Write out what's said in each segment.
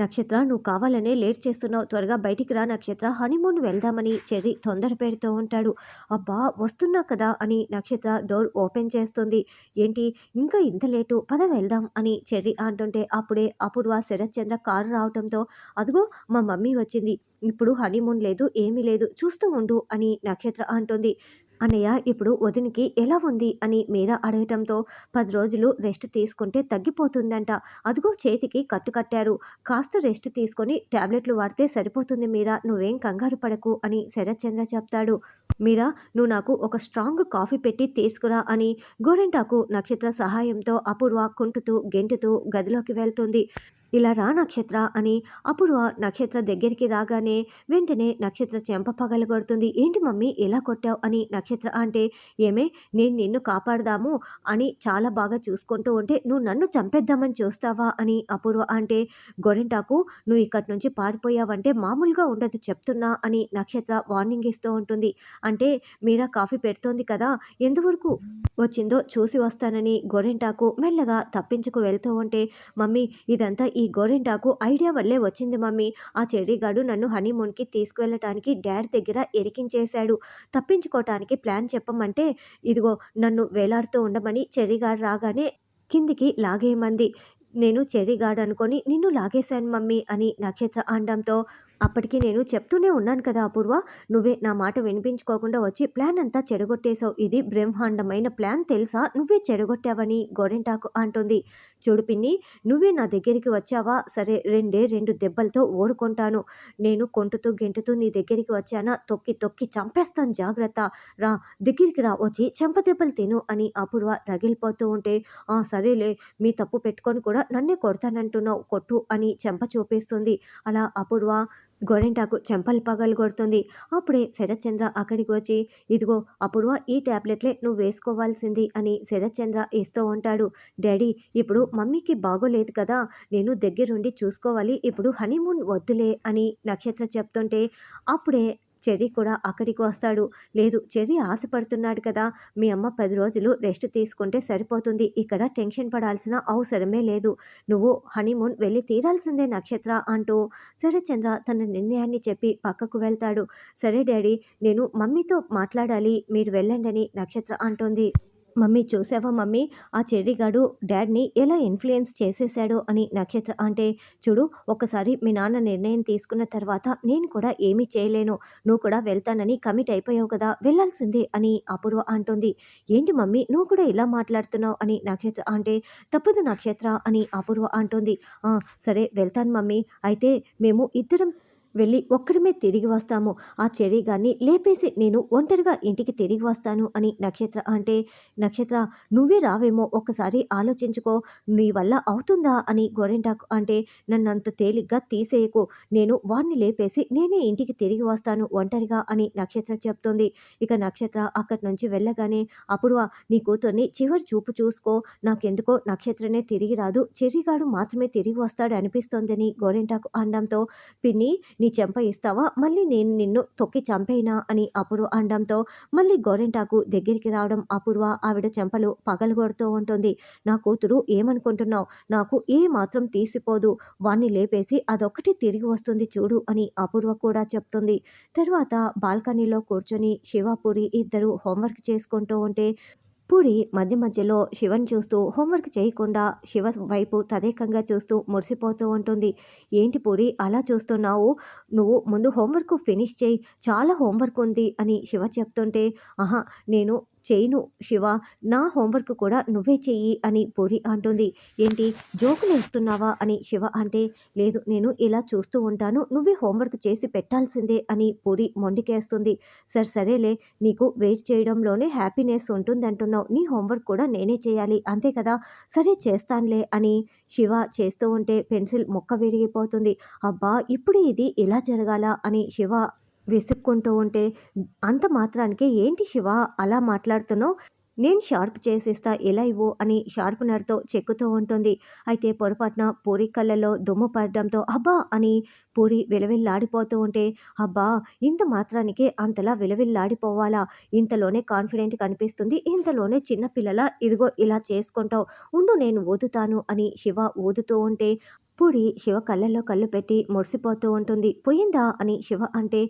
నక్షత్ర నువ్వు కావాలనే లేట్ చేస్తున్నావు. త్వరగా బయటికి రా నక్షత్ర. హనీమూన్ వెళ్దామని చెర్రీ తొందర పెడుతూ ఉంటాడు. అబ్బా వస్తున్నా కదా అని నక్షత్ర డోర్ ఓపెన్ చేస్తుంది. ఏంటి? ఇంకా ఇంత లేటు? పద వెళ్దాం అని చెర్రీ అంటుంటే అప్పుడే అపూర్వ శరత్చంద్ర కారు రావడంతో అదిగో మా మమ్మీ వచ్చింది. ఇప్పుడు హనీమూన్ లేదు ఏమీ లేదు. చూస్తూ ఉండు అని నక్షత్ర అంటుంది. అన్నయ్య ఇప్పుడు వదినికి ఎలా ఉంది? అని మీరా అడగటంతో పది రోజులు రెస్ట్ తీసుకుంటే తగ్గిపోతుందంట. అదిగో చేతికి కట్టు కట్టారు. కాస్త రెస్ట్ తీసుకొని టాబ్లెట్లు వాడితే సరిపోతుంది మీరా. నువ్వేం కంగారు పడకు అని శరత్చంద్ర చెప్తాడు. మీరా నువ్వు నాకు ఒక స్ట్రాంగ్ కాఫీ పెట్టి తీసుకురా అని గోరెంటాకు నక్షత్ర సహాయంతో అపూర్వ కుంటుతూ గెంటుతూ గదిలోకి వెళ్తుంది. ఇలా రా నక్షత్ర అని అపూర్వ నక్షత్ర దగ్గరికి రాగానే వెంటనే నక్షత్ర చెంప పగలగొడుతుంది. ఏంటి మమ్మీ ఎలా కొట్టావు? అని నక్షత్ర అంటే ఏమే నేను నిన్ను కాపాడదాము అని చాలా బాగా చూసుకుంటూ ఉంటే నువ్వు నన్ను చంపేద్దామని చూస్తావా? అని అపూర్వ అంటే గొరెంటాకు నువ్వు ఇక్కడి నుంచి పారిపోయావంటే మామూలుగా ఉండదు చెప్తున్నా అని నక్షత్ర వార్నింగ్ ఇస్తూ ఉంటుంది. అంటే మీరా కాఫీ పెడుతోంది కదా ఎంతవరకు వచ్చిందో చూసి వస్తానని గొరెంటాకు మెల్లగా తప్పించుకు వెళ్తూ ఉంటే మమ్మీ ఇదంతా ఈ ఈ గోరింటాకు ఐడియా వల్లే వచ్చింది మమ్మీ. ఆ చెర్రీగాడు నన్ను హనీమూన్కి తీసుకువెళ్ళటానికి డాడ్ దగ్గర ఎరికించేశాడు. తప్పించుకోవటానికి ప్లాన్ చెప్పమంటే ఇదిగో నన్ను వేలాడుతూ ఉండమని చెర్రీగాడు రాగానే కిందికి లాగేయమంది. నేను చెర్రీగాడు అనుకొని నిన్ను లాగేశాను మమ్మీ అని నక్షత్ర అనడంతో అప్పటికి నేను చెప్తూనే ఉన్నాను కదా అపూర్వ. నువ్వే నా మాట వినిపించుకోకుండా వచ్చి ప్లాన్ అంతా చెడగొట్టేశావు. ఇది బ్రహ్మాండమైన ప్లాన్ తెలుసా? నువ్వే చెడగొట్టావని గోరెంటాకు అంటుంది. చూడు పిన్ని నువ్వే నా దగ్గరికి వచ్చావా? సరే రెండే రెండు దెబ్బలతో ఓడుకుంటాను నేను కొంటుతూ గెంటుతూ నీ దగ్గరికి వచ్చానా? తొక్కి తొక్కి చంపేస్తాను జాగ్రత్త. రా దగ్గరికి రా వచ్చి చెంప దెబ్బలు తిను అని అపూర్వ రగిలిపోతూ ఉంటే ఆ సరేలే మీ తప్పు పెట్టుకొని కూడా నన్నే కొడతానంటున్నావు. కొట్టు అని చెంప చూపిస్తుంది. అలా అపూర్వ గోరెంటాకు చెంపలు పగలు కొడుతుంది. అప్పుడే శరత్చంద్ర అక్కడికి వచ్చి ఇదిగో అపూర్వ ఈ ట్యాబ్లెట్లే నువ్వు వేసుకోవాల్సింది అని శరత్చంద్ర ఇస్తూ ఉంటాడు. డాడీ ఇప్పుడు మమ్మీకి బాగోలేదు కదా నేను దగ్గరుండి చూసుకోవాలి ఇప్పుడు హనీమూన్ వద్దులే అని నక్షత్ర చెప్తుంటే అప్పుడే చెర్రీ కూడా అక్కడికి వస్తాడు. లేదు చెర్రీ ఆశపడుతున్నాడు కదా. మీ అమ్మ పది రోజులు రెస్ట్ తీసుకుంటే సరిపోతుంది. ఇక్కడ టెన్షన్ పడాల్సిన అవసరమే లేదు. నువ్వు హనీమూన్ వెళ్ళి తీరాల్సిందే నక్షత్ర అంటూ శరత్చంద్ర తన నిర్ణయాన్ని చెప్పి పక్కకు వెళ్తాడు. సరే డాడీ నేను మమ్మీతో మాట్లాడాలి. మీరు వెళ్ళండి నక్షత్ర అంటుంది. మమ్మీ చూసావా మమ్మీ? ఆ చెర్రీగాడు డాడ్ని ఎలా ఇన్ఫ్లుయెన్స్ చేసేసాడో అని నక్షత్ర అంటే చూడు ఒకసారి మీ నాన్న నిర్ణయం తీసుకున్న తర్వాత నేను కూడా ఏమీ చేయలేను. నువ్వు కూడా వెళ్తానని కమిట్ అయిపోయావు కదా వెళ్ళాల్సిందే అని అపూర్వ అంటుంది. ఏంటి మమ్మీ నువ్వు కూడా ఇలా మాట్లాడుతున్నావు అని నక్షత్ర అంటే తప్పదు నక్షత్ర అని అపూర్వ అంటుంది. సరే వెళ్తాను మమ్మీ. అయితే మేము ఇద్దరం వెళ్ళి ఒక్కడమే తిరిగి వస్తాము. ఆ చెర్రీ గారిని లేపేసి నేను ఒంటరిగా ఇంటికి తిరిగి వస్తాను అని నక్షత్ర అంటే నక్షత్ర నువ్వే రావేమో ఒక్కసారి ఆలోచించుకో. నీ వల్ల అవుతుందా అని గోరెంటాకు అంటే నన్ను అంత తేలిగ్గా తీసేయకు. నేను వాడిని లేపేసి నేనే ఇంటికి తిరిగి వస్తాను ఒంటరిగా అని నక్షత్ర చెప్తుంది. ఇక నక్షత్ర అక్కడి నుంచి వెళ్ళగానే అపూర్వ నీ కూతుర్ని చివరి చూపు చూసుకో. నాకెందుకో నక్షత్రనే తిరిగి రాదు. చెర్రిగాడు మాత్రమే తిరిగి వస్తాడు అనిపిస్తోందని గోరెంటాకు అనడంతో పిన్ని నీ చెంప ఇస్తావా మళ్ళీ నేను నిన్ను తొక్కి చంపేనా? అని అపూర్వ అనడంతో మళ్ళీ గోరెంటాకు దగ్గరికి రావడం అపూర్వ ఆవిడ చెంపలు పగలగొడుతూ ఉంటుంది. నా కూతురు ఏమనుకుంటున్నావు? నాకు ఏ మాత్రం తీసిపోదు. వాణ్ణి లేపేసి అదొక్కటి తిరిగి వస్తుంది చూడు అని అపూర్వ కూడా చెప్తుంది. తర్వాత బాల్కనీలో కూర్చొని శివాపురి ఇద్దరు హోంవర్క్ చేసుకుంటూ ఉంటే పూరి మధ్య మధ్యలో శివన్ చూస్తూ హోంవర్క్ చేయకుండా శివ వైపు తదేకంగా చూస్తూ మురిసిపోతూ ఉంటుంది. ఏంటి పూరి అలా చూస్తున్నావు? నువ్వు ముందు హోంవర్క్ ఫినిష్ చేయి చాలా హోంవర్క్ ఉంది అని శివ చెప్తుంటే ఆహా నేను చేయను శివ నా హోంవర్క్ కూడా నువ్వే చెయ్యి అని పూరి అంటుంది. ఏంటి జోకులు వేస్తున్నావా అని శివ అంటే లేదు నేను ఇలా చూస్తూ ఉంటాను నువ్వే హోంవర్క్ చేసి పెట్టాల్సిందే అని పూరి మొండికేస్తుంది. సరే సరేలే నీకు వెయిట్ చేయడంలోనే హ్యాపీనెస్ ఉంటుంది అంటున్నావు నీ హోంవర్క్ కూడా నేనే చేయాలి అంతే కదా? సరే చేస్తానులే అని శివ చేస్తూ ఉంటే పెన్సిల్ మొక్క విరిగిపోతుంది. అబ్బా ఇప్పుడు ఇది ఇలా జరగాల అని శివ విసుక్కుంటూ ఉంటే అంత మాత్రానికి ఏంటి శివ అలా మాట్లాడుతున్నావు? నేను షార్ప్ చేసేస్తా ఎలా ఇవ్వు అని షార్ప్నర్తో చెక్కుతూ ఉంటుంది. అయితే పొరపాటున పూరి కళ్ళల్లో దుమ్ము పడడంతో అబ్బా అని పూరి విలవిల్లాడిపోతూ ఉంటే అబ్బా ఇంత మాత్రానికే అంతలా విలవిల్లాడిపోవాలా? ఇంతలోనే కాన్ఫిడెంట్ కనిపిస్తుంది. ఇంతలోనే చిన్నపిల్లల ఇదిగో ఇలా చేసుకుంటావు. ఉండు నేను ఊదుతాను అని శివ ఊదుతూ ఉంటే పూరి శివ కళ్ళల్లో కళ్ళు పెట్టి మురిసిపోతూ ఉంటుంది. పోయిందా? అని శివ అంటే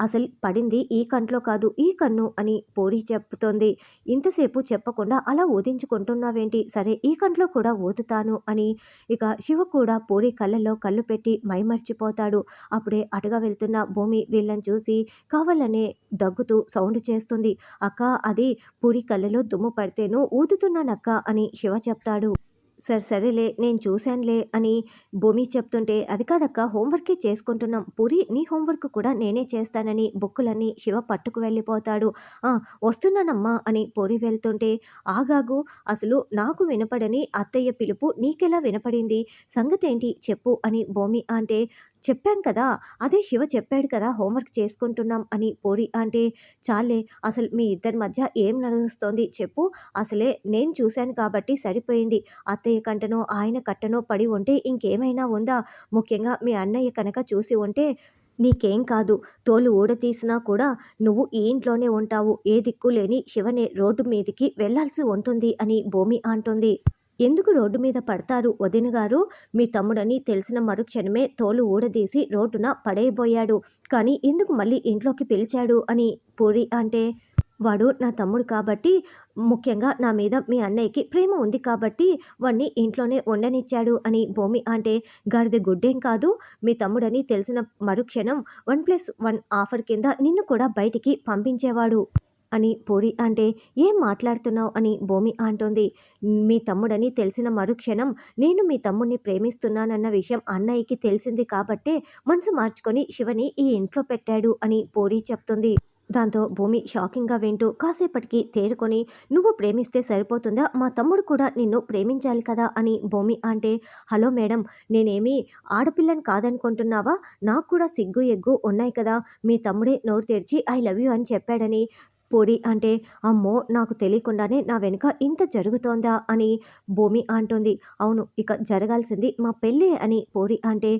అసలు పడింది ఈ కంట్లో కాదు ఈ కన్ను అని పూరి చెప్తోంది. ఇంతసేపు చెప్పకుండా అలా ఊదించుకుంటున్నావేంటి? సరే ఈ కంట్లో కూడా ఊదుతాను అని ఇక శివ కూడా పూరి కళ్ళల్లో కళ్ళు పెట్టి మైమర్చిపోతాడు. అప్పుడే అటుగా వెళ్తున్న భూమి వీళ్ళని చూసి కావాలనే దగ్గుతూ సౌండ్ చేస్తుంది. అక్క అది పూరి కళ్ళలో దుమ్ము పడితేను ఊదుతున్నానక్క అని శివ చెప్తాడు. సరే సరేలే నేను చూశానులే అని భూమి చెప్తుంటే అది కాదక్క హోంవర్కే చేసుకుంటున్నాం. పూరి నీ హోంవర్క్ కూడా నేనే చేస్తానని బుక్కులన్నీ శివ పట్టుకు వెళ్ళిపోతాడు. వస్తున్నానమ్మా అని పూరి వెళ్తుంటే ఆగాగు అసలు నాకు వినపడని అత్తయ్య పిలుపు నీకెలా వినపడింది? సంగతి ఏంటి చెప్పు అని భూమి అంటే చెప్పాను కదా అదే శివ చెప్పాడు కదా హోంవర్క్ చేసుకుంటున్నాం అని. పూరి అంటే చాలే అసలు మీ ఇద్దరి మధ్య ఏం నడుస్తోంది చెప్పు. అసలే నేను చూశాను కాబట్టి సరిపోయింది. అత్తయ్య కంటనో ఆయన కట్టనో పడి ఉంటే ఇంకేమైనా ఉందా? ముఖ్యంగా మీ అన్నయ్య కనుక చూసి ఉంటే నీకేం కాదు. తోలు ఊడతీసినా కూడా నువ్వు ఈ ఇంట్లోనే ఉంటావు. ఏ దిక్కు లేని శివనే రోడ్డు మీదికి వెళ్ళాల్సి ఉంటుంది అని భూమి అంటుంది. ఎందుకు రోడ్డు మీద పడతారు వదిన గారు? మీ తమ్ముడని తెలిసిన మరుక్షణమే తోలు ఊడదీసి రోడ్డున పడేయబోయాడు. కానీ ఎందుకు మళ్ళీ ఇంట్లోకి పిలిచాడు అని పూరి అంటే వాడు నా తమ్ముడు కాబట్టి ముఖ్యంగా నా మీద మీ అన్నయ్యకి ప్రేమ ఉంది కాబట్టి వాణ్ణి ఇంట్లోనే ఉండనిచ్చాడు అని భూమి అంటే గాడిద గుడ్డేం కాదు. మీ తమ్ముడని తెలిసిన మరుక్షణం వన్ ప్లస్ వన్ ఆఫర్ కింద నిన్ను కూడా బయటికి పంపించేవాడు. అని పూరి అంటే ఏం మాట్లాడుతున్నావు? అని భూమి అంటుంది. మీ తమ్ముడని తెలిసిన మరుక్షణం నేను మీ తమ్ముడిని ప్రేమిస్తున్నానన్న విషయం అన్నయ్యకి తెలిసింది కాబట్టే మనసు మార్చుకొని శివని ఈ ఇంట్లో పెట్టాడు అని పూరి చెప్తుంది. దాంతో భూమి షాకింగ్గా వింటూ కాసేపటికి తేరుకొని నువ్వు ప్రేమిస్తే సరిపోతుందా? మా తమ్ముడు కూడా నిన్ను ప్రేమించాలి కదా అని భూమి అంటే హలో మేడం నేనేమి ఆడపిల్లని కాదనుకుంటున్నావా? నాకు కూడా సిగ్గు ఎగ్గు ఉన్నాయి కదా. మీ తమ్ముడే నోరు తెరిచి ఐ లవ్ యూ అని చెప్పాడని పొడి అంటే అమ్మో నాకు తెలియకుండానే నా వెనుక ఇంత జరుగుతోందా అని భూమి అంటుంది. అవును ఇక జరగాల్సింది మా పెళ్ళి అని పొడి అంటే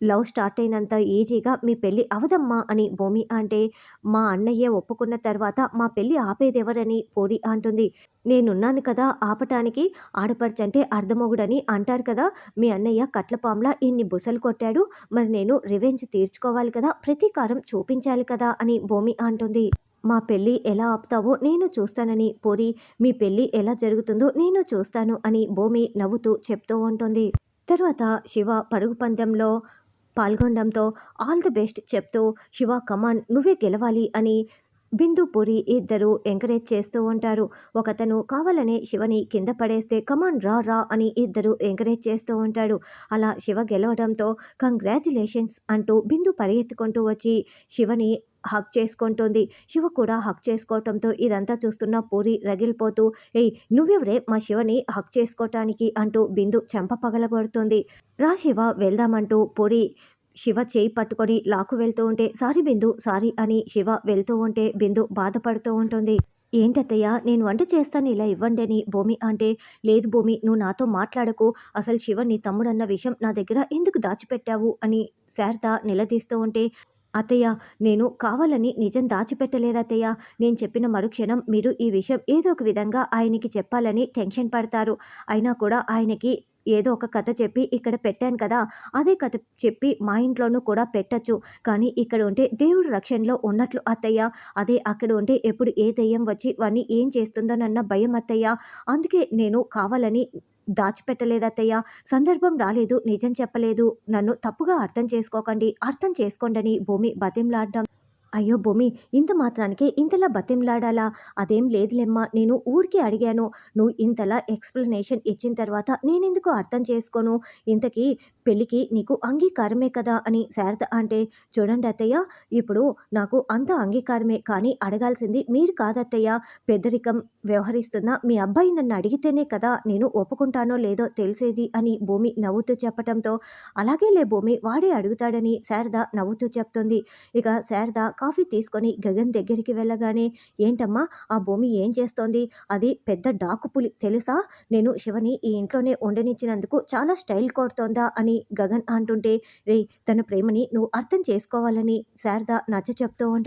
లవ్ స్టార్ట్ అయినంత ఈజీగా మీ పెళ్ళి అవదమ్మా అని భూమి అంటే మా అన్నయ్య ఒప్పుకున్న తర్వాత మా పెళ్ళి ఆపేదెవరని పొడి అంటుంది. నేనున్నాను కదా ఆపటానికి ఆడపడుచంటే అర్ధమొగుడని అంటారు కదా మీ అన్నయ్య కట్లపాంలా ఇన్ని బుసలు కొట్టాడు మరి నేను రివెంజ్ తీర్చుకోవాలి కదా ప్రతీకారం చూపించాలి కదా అని భూమి అంటుంది. మా పెళ్ళి ఎలా ఆపుతావో నేను చూస్తానని. పోరి మీ పెళ్ళి ఎలా జరుగుతుందో నేను చూస్తాను అని భూమి నవ్వుతూ చెప్తూ ఉంటుంది. తర్వాత శివ పరుగు పందెంలో పాల్గొనడంతో ఆల్ ది బెస్ట్ చెప్తూ శివ కమాన్ నువ్వే గెలవాలి అని బిందు పూరి ఇద్దరు ఎంకరేజ్ చేస్తూ ఉంటారు. ఒకతను కావాలనే శివని కింద పడేస్తే కమాన్ రా రా అని ఇద్దరు ఎంకరేజ్ చేస్తూ ఉంటాడు అలా శివ గెలవడంతో కంగ్రాచులేషన్స్ అంటూ బిందు పరిగెత్తుకుంటూ వచ్చి శివని హక్ చేసుకుంటుంది. శివ కూడా హక్ చేసుకోవటంతో ఇదంతా చూస్తున్న పూరి రగిలిపోతూ ఏయ్ నువ్వెవరే? మా శివని హక్ చేసుకోవటానికి అంటూ బిందు చెంప పగలగొడుతుంది. రా శివ వెళ్దామంటూ పూరి శివ చేయి పట్టుకొని లాకు వెళ్తూ ఉంటే సారీ బిందు సారీ అని శివ వెళ్తూ ఉంటే బిందు బాధపడుతూ ఉంటుంది. ఏంటత్తయ్య నేను వంట చేస్తాను ఇలా ఇవ్వండి అని భూమి అంటే లేదు భూమి నువ్వు నాతో మాట్లాడకు. అసలు శివ నీ తమ్ముడన్న విషయం నా దగ్గర ఎందుకు దాచిపెట్టావు? అని శారద నిలదీస్తూ ఉంటే అత్తయ్య నేను కావాలని నిజం దాచిపెట్టలేదు నేను చెప్పిన మరుక్షణం మీరు ఈ విషయం ఏదో ఒక విధంగా ఆయనకి చెప్పాలని టెన్షన్ పడతారు. అయినా కూడా ఆయనకి ఏదో ఒక కథ చెప్పి ఇక్కడ పెట్టాను కదా అదే కథ చెప్పి మా ఇంట్లోనూ కూడా పెట్టచ్చు. కానీ ఇక్కడ ఉంటే దేవుడు రక్షణలో ఉన్నట్లు అత్తయ్య. అదే అక్కడ ఉంటే ఎప్పుడు ఏ దెయ్యం వచ్చి వాడిని ఏం చేస్తుందోనన్న భయం అత్తయ్య. అందుకే నేను కావాలని దాచిపెట్టలేదత్తయ్య సందర్భం రాలేదు నిజం చెప్పలేదు. నన్ను తప్పుగా అర్థం చేసుకోకండి అర్థం చేసుకోండని భూమి బతింలాడడం అయ్యో భూమి ఇంత మాత్రానికి ఇంతలా బతింలాడాలా అదేం లేదులేమ్మా నేను ఊరికి అడిగాను. నువ్వు ఇంతలా ఎక్స్ప్లెనేషన్ ఇచ్చిన తర్వాత నేనెందుకు అర్థం చేసుకోను? ఇంతకీ పెళ్ళికి నీకు అంగీకారమే కదా అని శారద అంటే చూడండి అత్తయ్య ఇప్పుడు నాకు అంత అంగీకారమే కానీ అడగాల్సింది మీరు కాదత్తయ్య. పెద్దరికం వ్యవహరిస్తున్న మీ అబ్బాయి నన్ను అడిగితేనే కదా నేను ఒప్పుకుంటానో లేదో తెలిసేది అని భూమి నవ్వుతూ చెప్పటంతో అలాగేలే భూమి వాడే అడుగుతాడని శారద నవ్వుతూ చెప్తుంది. ఇక శారద కాఫీ తీసుకొని గగన్ దగ్గరికి వెళ్ళగానే ఏంటమ్మా ఆ భూమి ఏం చేస్తోంది? అది పెద్ద డాకు పులి తెలుసా? నేను శివని ఈ ఇంట్లోనే ఉండనిచ్చినందుకు చాలా స్టైల్ కొడుతోందా అని గగన్ అంటుంటే రే తన ప్రేమని నువ్వు అర్థం చేసుకోవాలని శారద నచ్చ చెప్తూ ఉంటుంది.